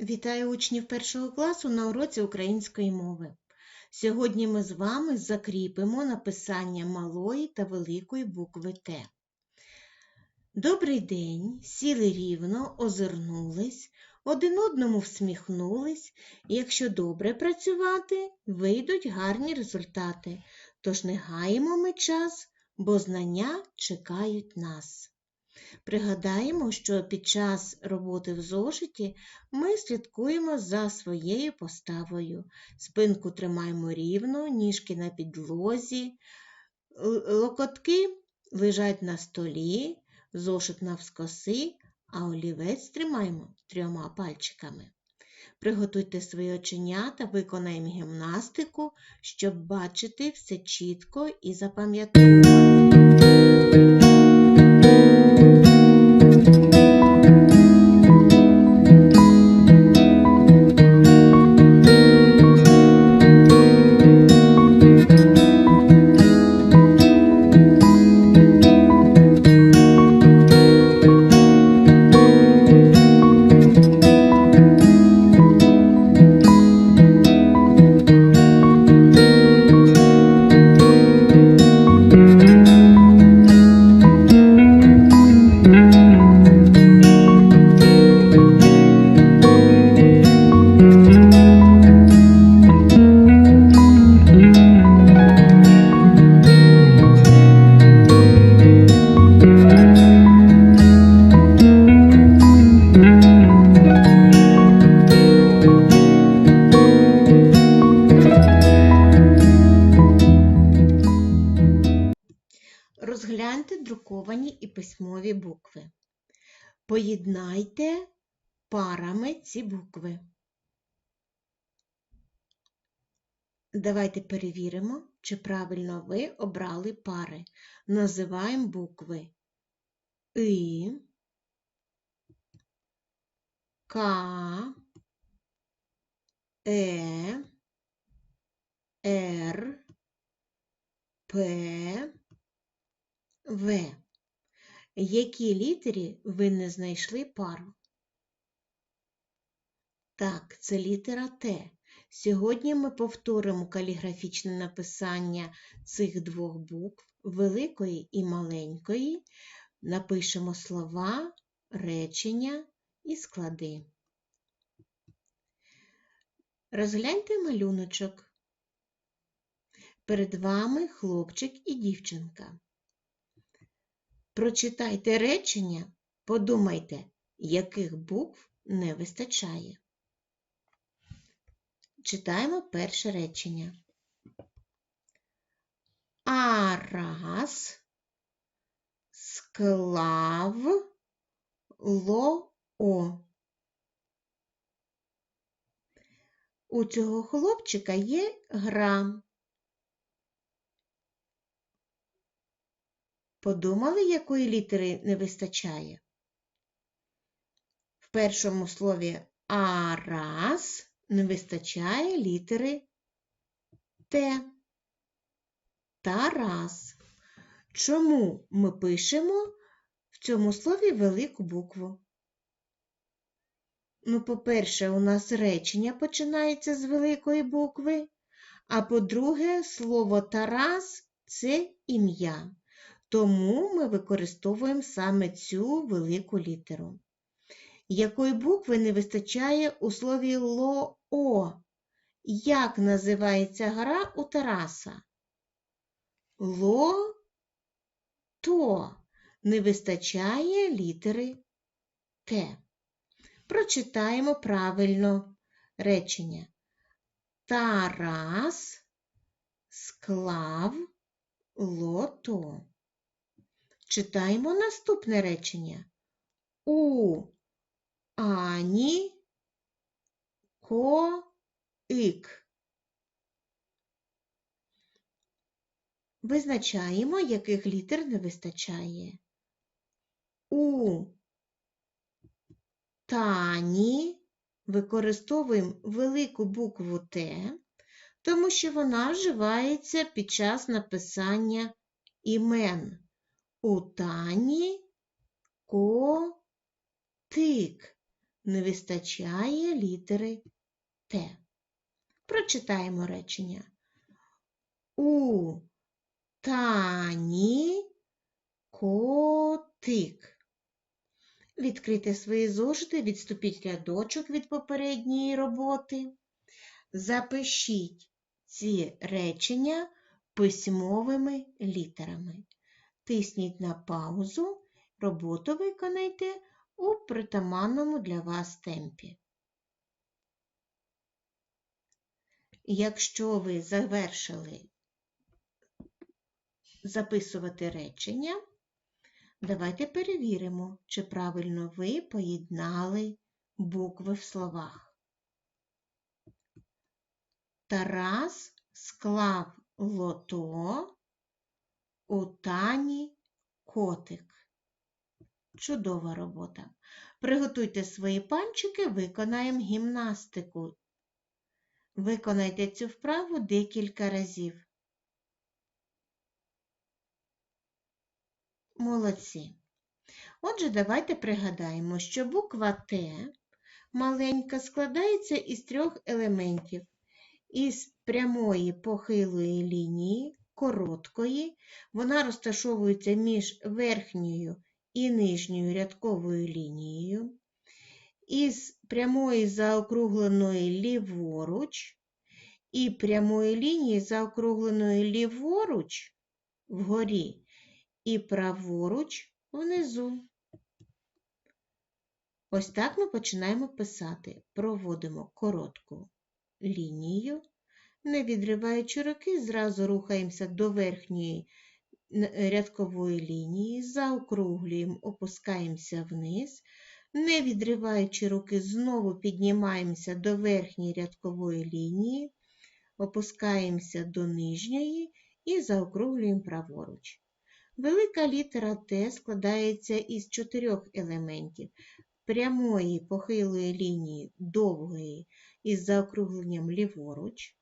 Вітаю учнів першого класу на уроці української мови. Сьогодні ми з вами закріпимо написання малої та великої букви Т. Добрий день, сіли рівно, озирнулись, один одному всміхнулись. Якщо добре працювати, вийдуть гарні результати. Тож не гаємо ми час, бо знання чекають нас. Пригадаємо, що під час роботи в зошиті ми слідкуємо за своєю поставою. Спинку тримаємо рівно, ніжки на підлозі, локотки лежать на столі, зошит навскоси, а олівець тримаємо трьома пальчиками. Приготуйте свої оченята, виконаємо гімнастику, щоб бачити все чітко і запам'ятовувати. Давайте перевіримо, чи правильно ви обрали пари. Називаємо букви И, К, Е, Р, П, В. Які літері ви не знайшли пару? Так, це літера Т. Сьогодні ми повторимо каліграфічне написання цих двох букв, великої і маленької. Напишемо слова, речення і склади. Розгляньте малюночок. Перед вами хлопчик і дівчинка. Прочитайте речення, подумайте, яких букв не вистачає. Читаємо перше речення. Арас склав лоо. У цього хлопчика є гра. Подумали, якої літери не вистачає? В першому слові арас не вистачає літери Т. Тарас. Чому ми пишемо в цьому слові велику букву? Ну, по-перше, у нас речення починається з великої букви, а по-друге, слово Тарас це ім'я. Тому ми використовуємо саме цю велику літеру. Якої букви не вистачає у слові лоо? Як називається гра у Тараса? Ло то не вистачає літери Т. Прочитаємо правильно речення. Тарас склав лото. Читаємо наступне речення. У Ані коик. Визначаємо, яких літер не вистачає. У Тані використовуємо велику букву Т, тому що вона вживається під час написання імен. У Тані котик. Не вистачає літери Т. Прочитаємо речення. У Тані котик. Відкрийте свої зошити, відступіть рядочок від попередньої роботи. Запишіть ці речення письмовими літерами. Тисніть на паузу, роботу виконайте у притаманному для вас темпі. Якщо ви завершили записувати речення, давайте перевіримо, чи правильно ви поєднали букви в словах. Тарас склав лото у тані котик. Чудова робота. Приготуйте свої пальчики, виконаємо гімнастику. Виконайте цю вправу декілька разів. Молодці. Отже, давайте пригадаємо, що буква Т маленька складається із трьох елементів. Із прямої похилої лінії, короткої, вона розташовується між верхньою і нижньою рядковою лінією, із прямої заокругленої ліворуч і прямої лінії заокругленої ліворуч вгорі і праворуч внизу. Ось так ми починаємо писати. Проводимо коротку лінію, не відриваючи руки, зразу рухаємося до верхньої рядкової лінії, заокруглюємо, опускаємося вниз, не відриваючи руки, знову піднімаємося до верхньої рядкової лінії, опускаємося до нижньої і заокруглюємо праворуч. Велика літера Т складається із чотирьох елементів прямої похилої лінії довгої із заокругленням ліворуч,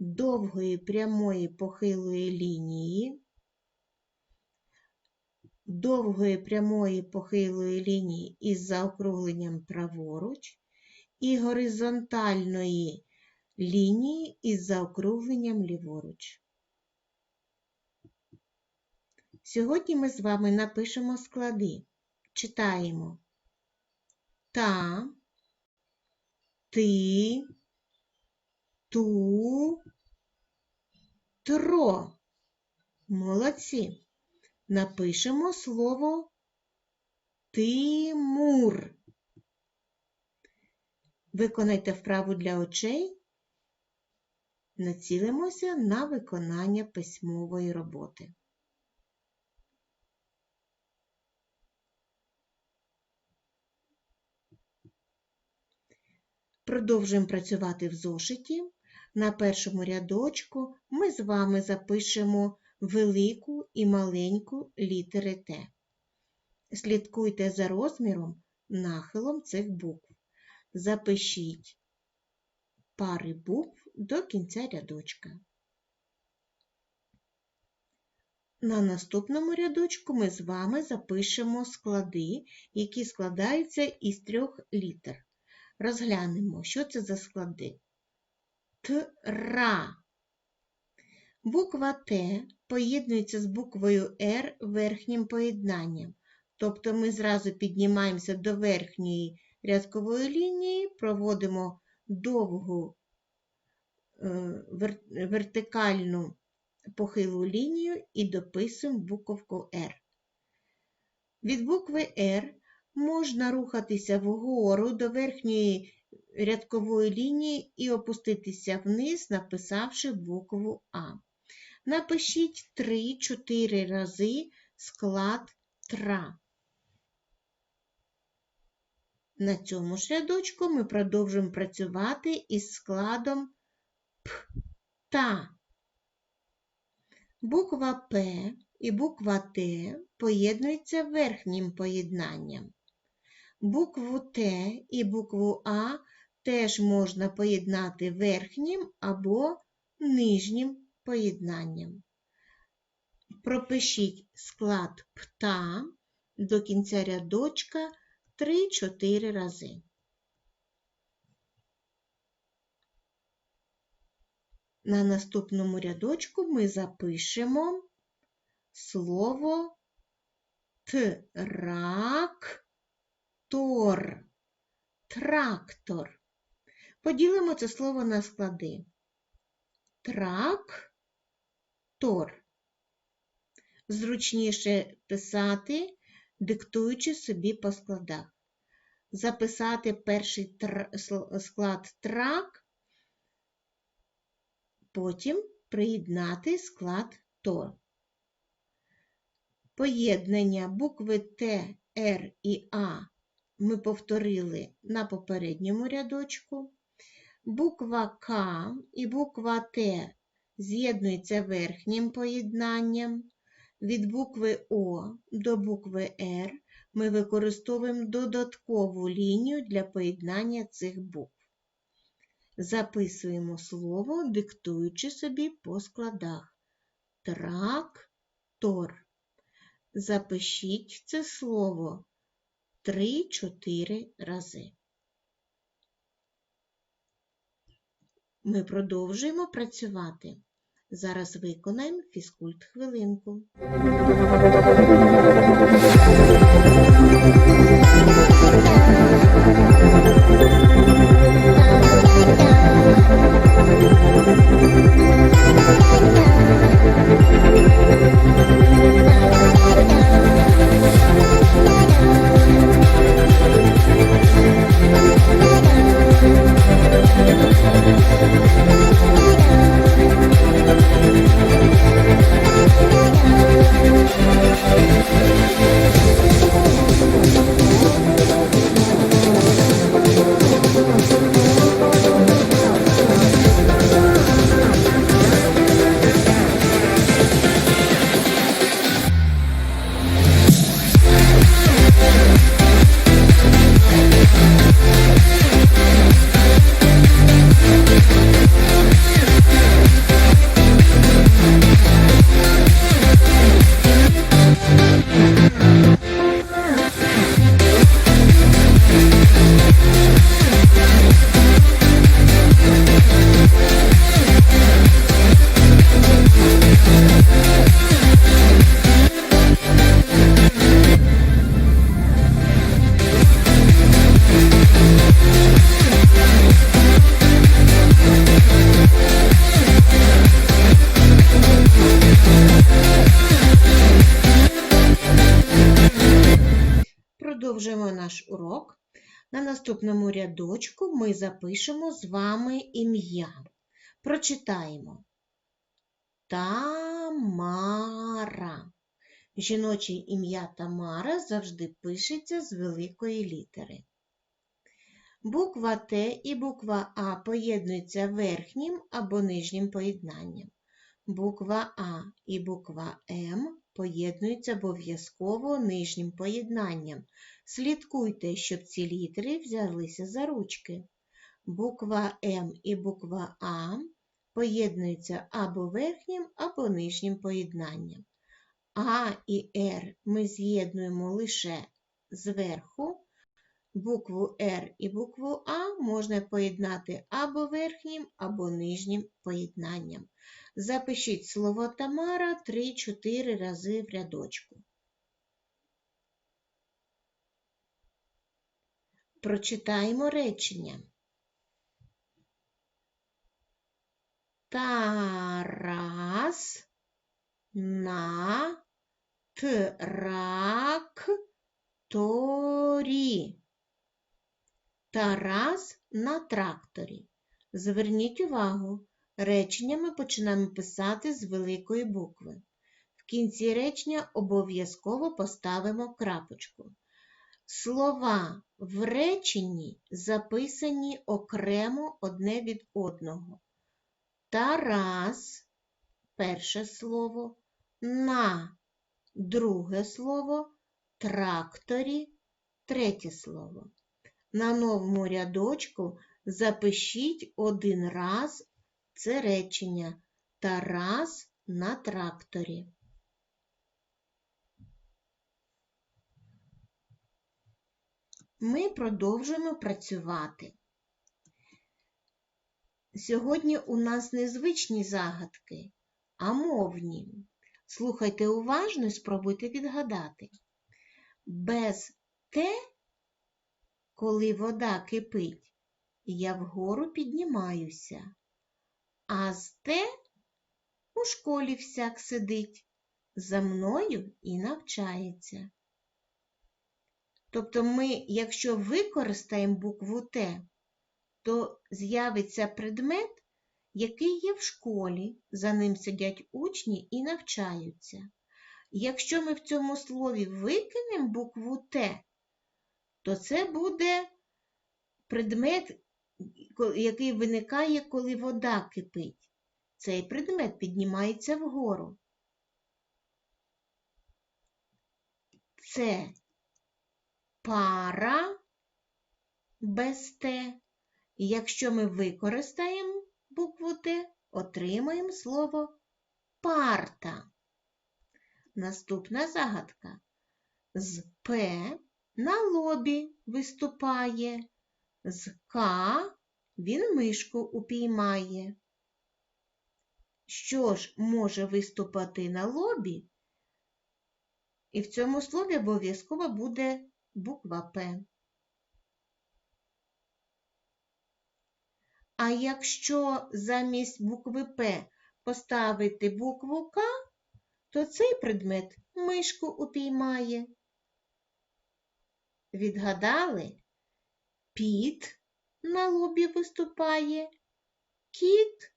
довгої прямої похилої лінії, довгої прямої похилої лінії із заокругленням праворуч і горизонтальної лінії із заокругленням ліворуч. Сьогодні ми з вами напишемо склади. Читаємо та, ти, ту, тро. Молодці. Напишемо слово Тимур. Виконайте вправу для очей. Націлимося на виконання письмової роботи. Продовжуємо працювати в зошиті. На першому рядочку ми з вами запишемо велику і маленьку літери Т. Слідкуйте за розміром, нахилом цих букв. Запишіть пари букв до кінця рядочка. На наступному рядочку ми з вами запишемо склади, які складаються із трьох літер. Розглянемо, що це за склади. Тра. Буква Т поєднується з буквою Р верхнім поєднанням. Тобто ми зразу піднімаємося до верхньої рядкової лінії, проводимо довгу е, вертикальну похилу лінію і дописуємо буковку Р. Від букви Р можна рухатися вгору до верхньої рядкової лінії і опуститися вниз, написавши букву А. Напишіть 3-4 рази склад тра. На цьому ж рядочку ми продовжуємо працювати із складом П та. Буква П і буква Т поєднуються верхнім поєднанням. Букву Т і букву А теж можна поєднати верхнім або нижнім поєднанням. Пропишіть склад ПТА до кінця рядочка 3-4 рази. На наступному рядочку ми запишемо слово трактор. Трактор. Поділимо це слово на склади. Трак. Трактор. Зручніше писати, диктуючи собі по складах. Записати перший тр... склад трак, потім приєднати склад тор. Поєднання букви Т, Р і А ми повторили на попередньому рядочку. Буква К і буква Т з'єднуються верхнім поєднанням. Від букви О до букви Р ми використовуємо додаткову лінію для поєднання цих букв. Записуємо слово, диктуючи собі по складах. Трактор. Запишіть це слово 3-4 рази. Ми продовжуємо працювати. Зараз виконаємо фізкульт хвилинку. Продовжуємо ми запишемо з вами ім'я. Прочитаємо. Тамара. Жіноче ім'я Тамара завжди пишеться з великої літери. Буква Т і буква А поєднуються верхнім або нижнім поєднанням. Буква А і буква М поєднуються обов'язково нижнім поєднанням. Слідкуйте, щоб ці літери взялися за ручки. Буква М і буква А поєднуються або верхнім, або нижнім поєднанням. А і Р ми з'єднуємо лише зверху. Букву Р і букву А можна поєднати або верхнім, або нижнім поєднанням. Запишіть слово Тамара 3-4 рази в рядочку. Прочитаємо речення. Тарас на тракторі. Тарас на тракторі. Зверніть увагу, речення ми починаємо писати з великої букви. В кінці речення обов'язково поставимо крапочку. Слова в реченні записані окремо одне від одного. Тарас перше слово, на друге слово, тракторі третє слово. На новому рядочку запишіть один раз це речення Тарас на тракторі. Ми продовжуємо працювати. Сьогодні у нас не звичні загадки, а мовні. Слухайте уважно і спробуйте відгадати. Без те, коли вода кипить, я вгору піднімаюся, а з те у школі всяк сидить, за мною і навчається. Тобто ми, якщо використаємо букву Т, то з'явиться предмет, який є в школі, за ним сидять учні і навчаються. Якщо ми в цьому слові викинемо букву Т, то це буде предмет, який виникає, коли вода кипить. Цей предмет піднімається вгору. Це пара без Т. І якщо ми використаємо букву Т, отримаємо слово парта. Наступна загадка. З П на лобі виступає, з К він мишку упіймає. Що ж може виступати на лобі? І в цьому слові обов'язково буде буква П. А якщо замість букви П поставити букву К, то цей предмет мишку упіймає. Відгадали? Піт на лобі виступає, кіт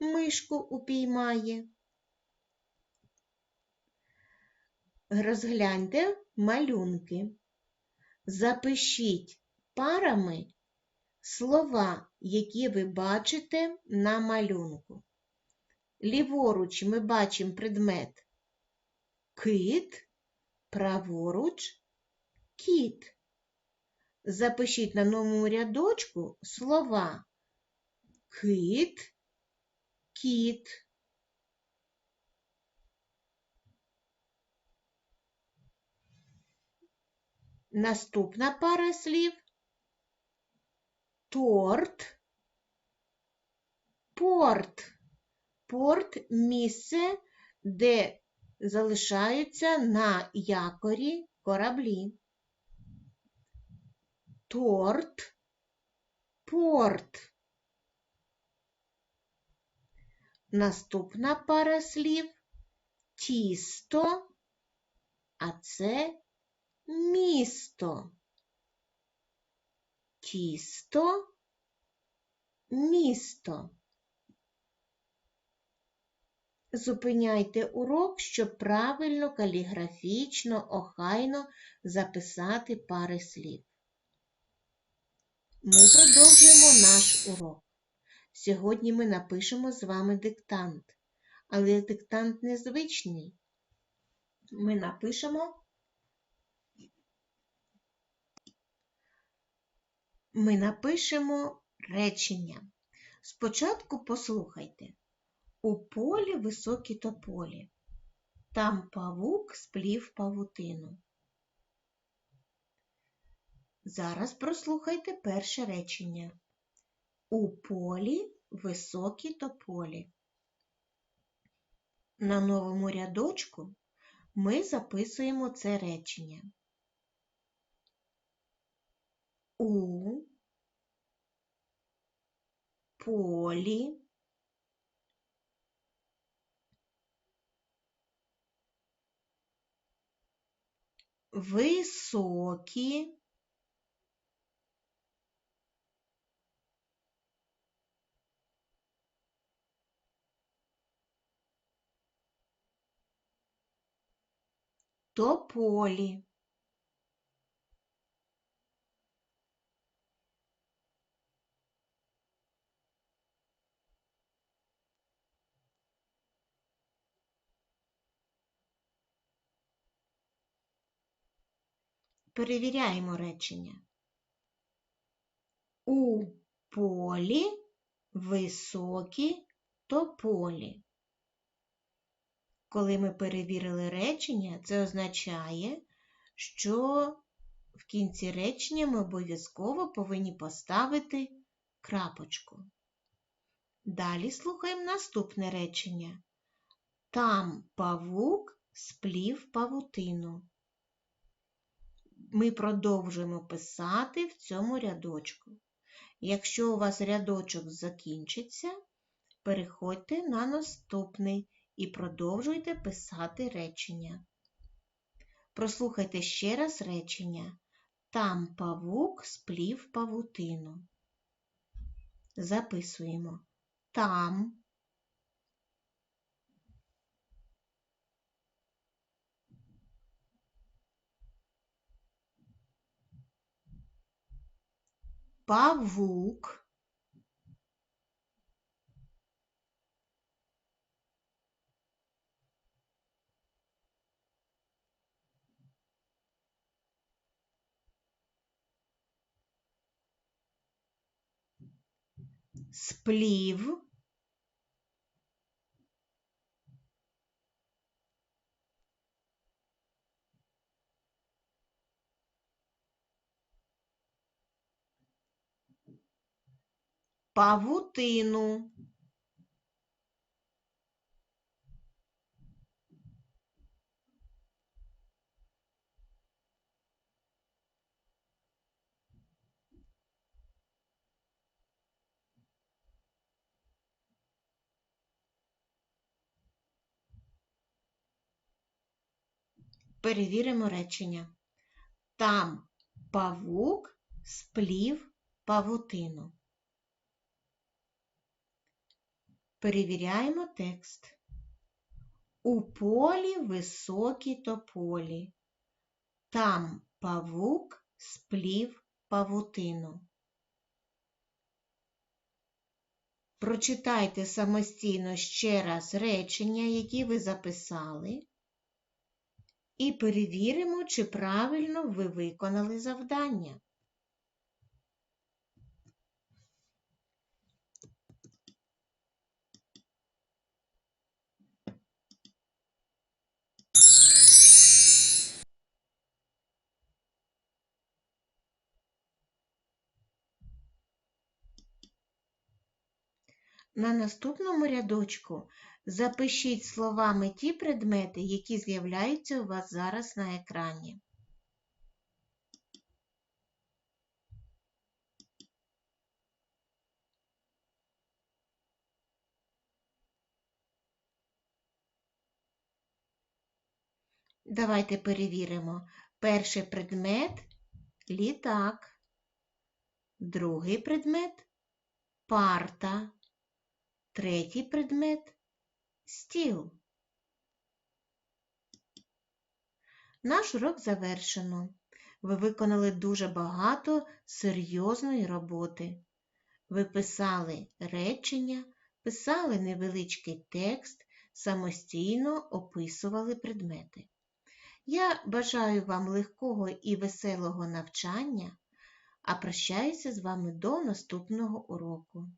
мишку упіймає. Розгляньте малюнки. Запишіть парами слова, які ви бачите на малюнку. Ліворуч ми бачимо предмет кит, праворуч кіт. Запишіть на новому рядочку слова кит, кіт. Наступна пара слів торт, порт. Порт місце, де залишаються на якорі кораблі. Торт, порт. Наступна пара слів тісто, а це місто. Тісто, місто. Зупиняйте урок, щоб правильно, каліграфічно, охайно записати пари слів. Ми продовжуємо наш урок. Сьогодні ми напишемо з вами диктант, але диктант незвичний. Ми напишемо ми напишемо речення. Спочатку послухайте. У полі високі тополі. Там павук сплів павутину. Зараз прослухайте перше речення. У полі високі тополі. На новому рядочку ми записуємо це речення. У полі високі тополі. Перевіряємо речення. У полі високі тополі. Коли ми перевірили речення, це означає, що в кінці речення ми обов'язково повинні поставити крапочку. Далі слухаємо наступне речення. Там павук сплів павутину. Ми продовжуємо писати в цьому рядочку. Якщо у вас рядочок закінчиться, переходьте на наступний і продовжуйте писати речення. Прослухайте ще раз речення. Там павук сплів павутину. Записуємо. Там павук. Сплів павутину. Перевіримо речення. Там павук сплів павутину. Перевіряємо текст. У полі високі тополі. Там павук сплів павутину. Прочитайте самостійно ще раз речення, які ви записали, і перевіримо, чи правильно ви виконали завдання. На наступному рядочку запишіть словами ті предмети, які з'являються у вас зараз на екрані. Давайте перевіримо. Перший предмет літак. Другий предмет парта. Третій предмет стіл. Наш урок завершено. Ви виконали дуже багато серйозної роботи. Ви писали речення, писали невеличкий текст, самостійно описували предмети. Я бажаю вам легкого і веселого навчання, а прощаюся з вами до наступного уроку.